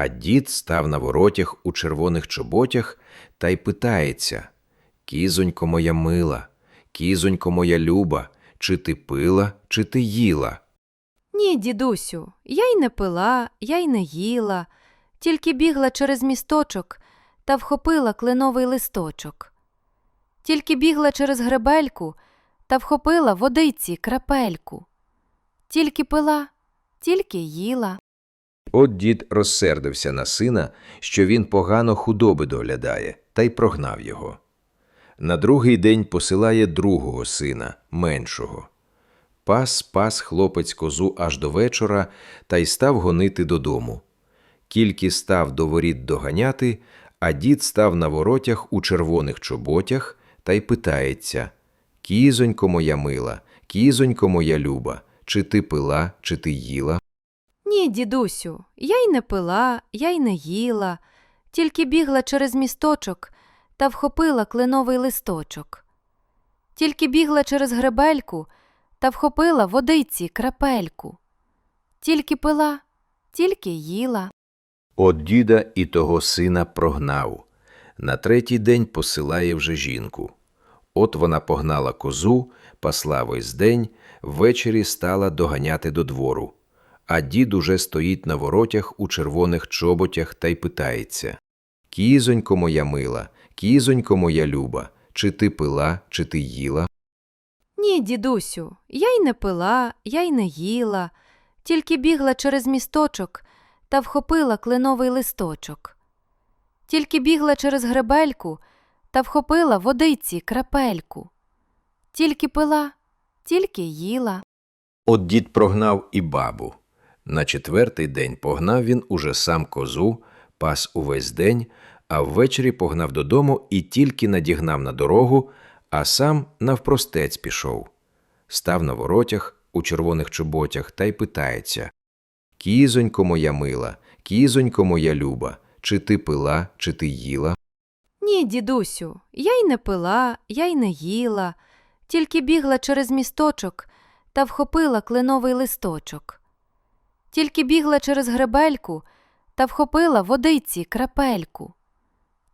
а дід став на воротях у червоних чоботях та й питається Кізонько моя мила, кізонько моя люба, чи ти пила, чи ти їла? Ні, дідусю, я й не пила, я й не їла, тільки бігла через місточок та вхопила кленовий листочок. Тільки бігла через гребельку та вхопила водиці крапельку. Тільки пила, тільки їла. От дід розсердився на сина, що він погано худоби доглядає, та й прогнав його. На другий день посилає другого сина, меншого. Пас пас хлопець козу аж до вечора та й став гонити додому. Кільки став до воріт доганяти, а дід став на воротях у червоних чоботях та й питається Кізонько моя мила, кізонько моя люба, чи ти пила, чи ти їла? Ні, дідусю, я й не пила, я й не їла, тільки бігла через місточок та вхопила кленовий листочок. Тільки бігла через гребельку та вхопила водиці крапельку. Тільки пила, тільки їла. От діда і того сина прогнав. На третій день посилає вже жінку. От вона погнала козу, пасла весь день, ввечері стала доганяти до двору. А дід уже стоїть на воротях у червоних чоботях та й питається Кізонько моя мила, кізонько моя люба, чи ти пила, чи ти їла? Ні, дідусю, я й не пила, я й не їла, тільки бігла через місточок та вхопила кленовий листочок. Тільки бігла через гребельку та вхопила водиці крапельку. Тільки пила, тільки їла. От дід прогнав і бабу. На четвертий день погнав він уже сам козу, пас увесь день, а ввечері погнав додому і тільки надігнав на дорогу, а сам навпростець пішов. Став на воротях у червоних чоботях та й питається Кізонько моя мила, кізонько моя люба, чи ти пила, чи ти їла? Ні, дідусю, я й не пила, я й не їла, тільки бігла через місточок та вхопила кленовий листочок. Тільки бігла через гребельку та вхопила водиці крапельку.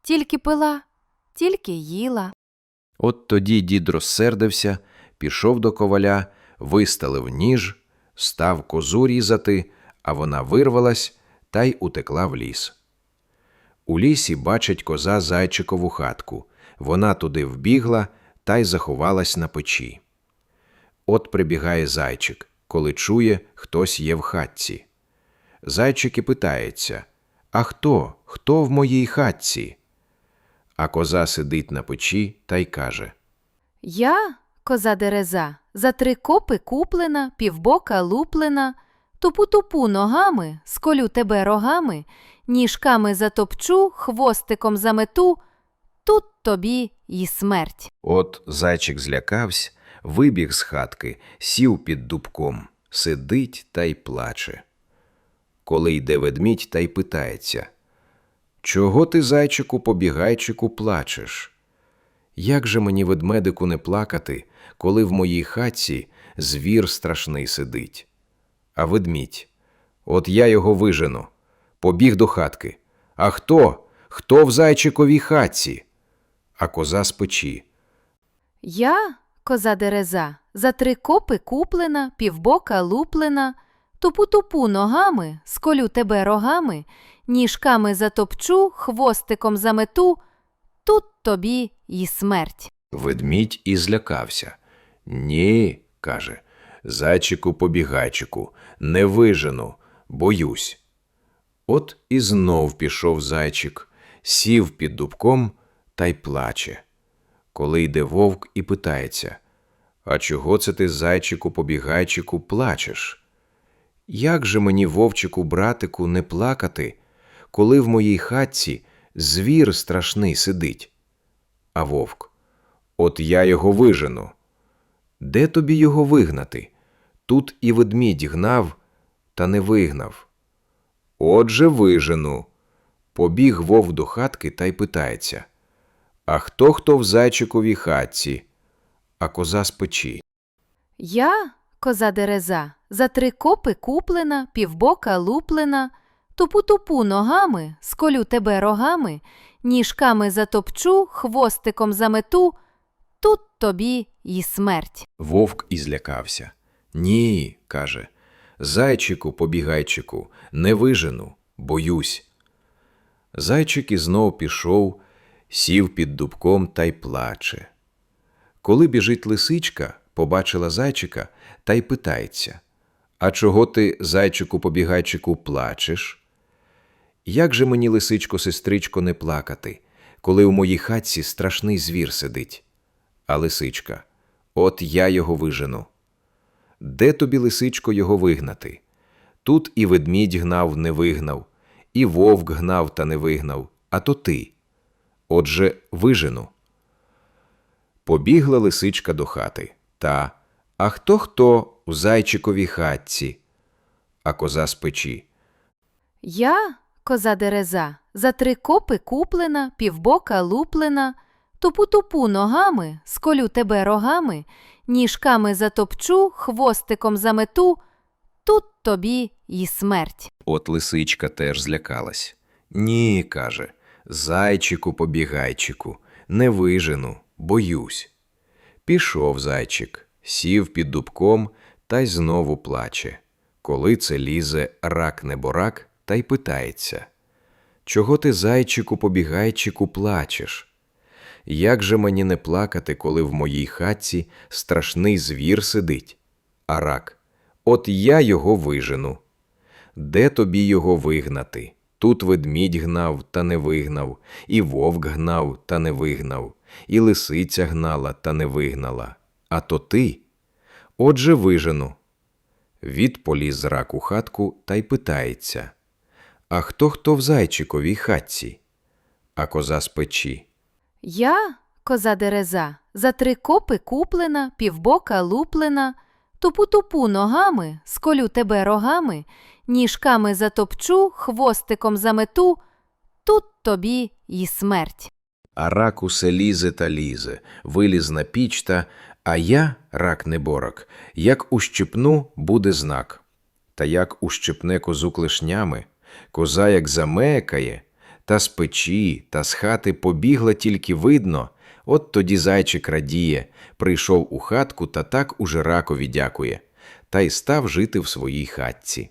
Тільки пила, тільки їла. От тоді дід розсердився, пішов до коваля, виставив ніж, став козу різати, а вона вирвалась та й утекла в ліс. У лісі бачить коза зайчикову хатку. Вона туди вбігла та й заховалась на печі. От прибігає зайчик, коли чує, хтось є в хатці. Зайчик і питається А хто? Хто в моїй хатці? А коза сидить на печі та й каже Я, коза дереза, за три копи куплена, півбока луплена, тупу-тупу ногами, сколю тебе рогами, ніжками затопчу, хвостиком замету, тут тобі й смерть. От зайчик злякався, вибіг з хатки, сів під дубком, сидить та й плаче. Коли йде ведмідь та й питається Чого ти, зайчику, побігайчику, плачеш? Як же мені ведмедику не плакати, коли в моїй хатці звір страшний сидить? А ведмідь, от я його вижену, побіг до хатки. А хто? Хто в зайчиковій хатці? А коза з печі. Я, коза дереза, за три копи куплена, півбока луплена, тупу-тупу ногами, сколю тебе рогами, ніжками затопчу, хвостиком замету, тут тобі й смерть. Ведмідь і злякався. Ні, каже, зайчику побігайчику, не вижену, боюсь. От і знов пішов зайчик, сів під дубком та й плаче. Коли йде вовк і питається А чого це ти, зайчику побігайчику, плачеш? Як же мені, вовчику, братику, не плакати, коли в моїй хатці звір страшний сидить. А вовк. От я його вижену. Де тобі його вигнати? Тут і ведмідь гнав, та не вигнав. Отже, вижену. Побіг вовк до хатки та й питається. А хто хто в зайчиковій хатці? А коза з печі. Я, коза дереза, за три копи куплена, півбока луплена, тупу-тупу ногами, сколю тебе рогами, ніжками затопчу, хвостиком замету, тут тобі й смерть. Вовк і злякався. Ні, каже. Зайчику, побігайчику, не вижену, боюсь. Зайчик і знов пішов, сів під дубком та й плаче. Коли біжить лисичка, побачила зайчика та й питається: А чого ти, зайчику, побігайчику, плачеш? Як же мені, лисичко, сестричко, не плакати, коли у моїй хатці страшний звір сидить? А лисичка, от я його вижену. Де тобі, лисичко, його вигнати? Тут і ведмідь гнав, не вигнав, і вовк гнав та не вигнав, а то ти. Отже, вижену. Побігла лисичка до хати. Та, а хто хто у зайчиковій хатці? А коза з печі. Я, коза дереза, за три копи куплена, півбока луплена, тупу-тупу ногами, сколю тебе рогами, ніжками затопчу, хвостиком замету, тут тобі й смерть. От лисичка теж злякалась. Ні, каже, зайчику, побігайчику, не вижену, боюсь. Пішов зайчик, сів під дубком та й знову плаче. Коли це лізе рак неборак та й питається. Чого ти, зайчику, побігайчику, плачеш? Як же мені не плакати, коли в моїй хатці страшний звір сидить? А рак, от я його вижену. Де тобі його вигнати? Тут ведмідь гнав та не вигнав, і вовк гнав та не вигнав, і лисиця гнала та не вигнала. А то ти. Отже, вижену. Від поліз рак у хатку та й питається. А хто хто в зайчиковій хатці? А коза з печі. Я, коза дереза, за три копи куплена, півбока луплена, тупу-тупу ногами, сколю тебе рогами, ніжками затопчу, хвостиком замету, тут тобі й смерть. А рак усе лізе та лізе, виліз на піч та, а я, рак неборок, як ущипну, буде знак. Та як ущипне козу клешнями, коза як замекає, та з печі, та з хати побігла тільки видно, от тоді зайчик радіє, прийшов у хатку та так уже ракові дякує, та й став жити в своїй хатці.